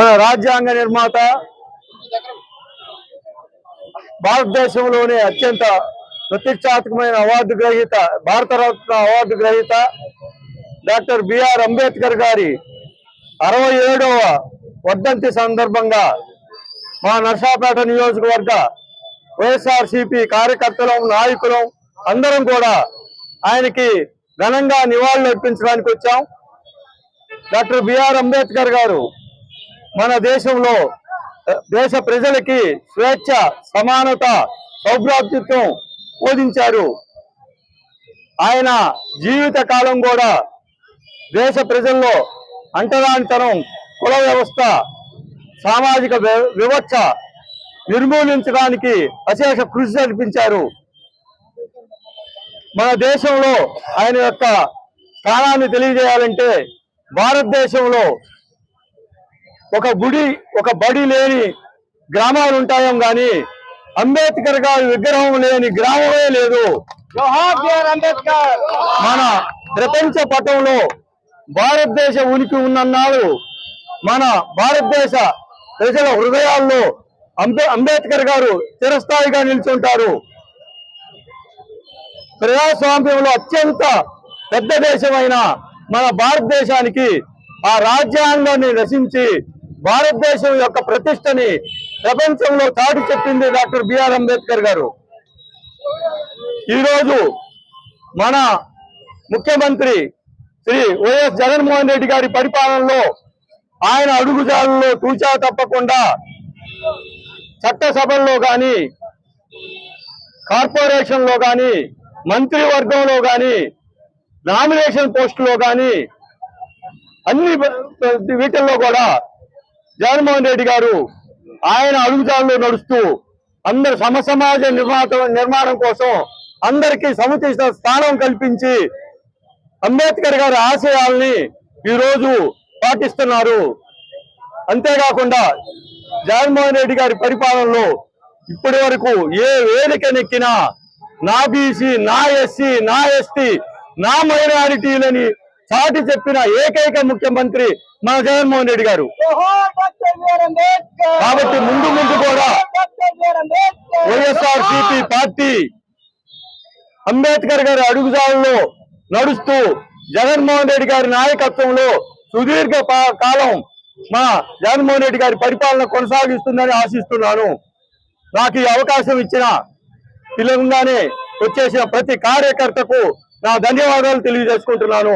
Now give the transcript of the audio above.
మన రాజ్యాంగ నిర్మాత భారతదేశంలోనే అత్యంత ప్రతిష్టాత్మకమైన అవార్డు గ్రహీత భారతరత్న అవార్డు గ్రహీత డాక్టర్ బిఆర్ అంబేద్కర్ గారి అరవై ఏడవ వర్ధంతి సందర్భంగా మా నర్సాపేట నియోజకవర్గ వైఎస్ఆర్సిపి కార్యకర్తలం నాయకులం అందరం కూడా ఆయనకి ఘనంగా నివాళులు అర్పించడానికి వచ్చాం. డాక్టర్ బిఆర్ అంబేద్కర్ గారు మన దేశంలో దేశ ప్రజలకి స్వేచ్ఛ సమానత సౌభ్రాతృత్వం బోధించారు. ఆయన జీవిత కాలం కూడా దేశ ప్రజల్లో అంటరానితనం కుల వ్యవస్థ సామాజిక వివక్ష నిర్మూలించడానికి అశేష కృషి జరిపించారు. మన దేశంలో ఆయన యొక్క స్థానాన్ని తెలియజేయాలంటే భారతదేశంలో ఒక గుడి ఒక బడి లేని గ్రామాలు ఉంటాయం గాని అంబేద్కర్ గారి విగ్రహం లేని గ్రామమే లేదు. అంబేద్కర్! మన ప్రపంచ పటంలో భారతదేశ ఉనికి ఉన్నన్నాడు. మన భారతదేశ ప్రజల హృదయాల్లో అంబే అంబేద్కర్ గారు చిరస్థాయిగా నిల్చుంటారు. ప్రజాస్వామ్యంలో అత్యంత పెద్ద దేశమైన మన భారతదేశానికి ఆ రాజ్యాంగాన్ని రచించి భారతదేశం యొక్క ప్రతిష్టని ప్రపంచంలో చాటి చెప్పింది డాక్టర్ బిఆర్ అంబేద్కర్ గారు. ఈరోజు మన ముఖ్యమంత్రి శ్రీ వైఎస్ జగన్మోహన్ రెడ్డి గారి పరిపాలనలో ఆయన అడుగుజాలలో తూచా తప్పకుండా చట్టసభల్లో కానీ కార్పొరేషన్లో కానీ మంత్రివర్గంలో కానీ నామినేషన్ పోస్టులో కానీ అన్ని వీటిల్లో కూడా జగన్మోహన్ రెడ్డి గారు ఆయన అడుగుజాడలో నడుస్తూ అందరు సమసమాజ నిర్మాత నిర్మాణం కోసం అందరికీ సముచిత స్థానం కల్పించి అంబేద్కర్ గారి ఆశయాల్ని ఈరోజు పాటిస్తున్నారు. అంతేకాకుండా జగన్మోహన్ రెడ్డి గారి పరిపాలనలో ఇప్పటి వరకు ఏ వేదికనెక్కినా నా బీసీ నా ఎస్సీ నా ఎస్టీ నా మైనారిటీలని సాటి చెప్పిన ఏకైక ముఖ్యమంత్రి మన జగన్మోహన్ రెడ్డి గారు. కాబట్టి ముందు ముందు కూడా వైఎస్ఆర్ సిపి పార్టీ అంబేద్కర్ గారి అడుగుజాలలో నడుస్తూ జగన్మోహన్ రెడ్డి గారి నాయకత్వంలో సుదీర్ఘ కాలం మా జగన్మోహన్ రెడ్డి గారి పరిపాలన కొనసాగిస్తుందని ఆశిస్తున్నాను. నాకు ఈ అవకాశం ఇచ్చిన పిల్లలుగానే వచ్చేసిన ప్రతి కార్యకర్తకు నా ధన్యవాదాలు తెలియజేసుకుంటున్నాను.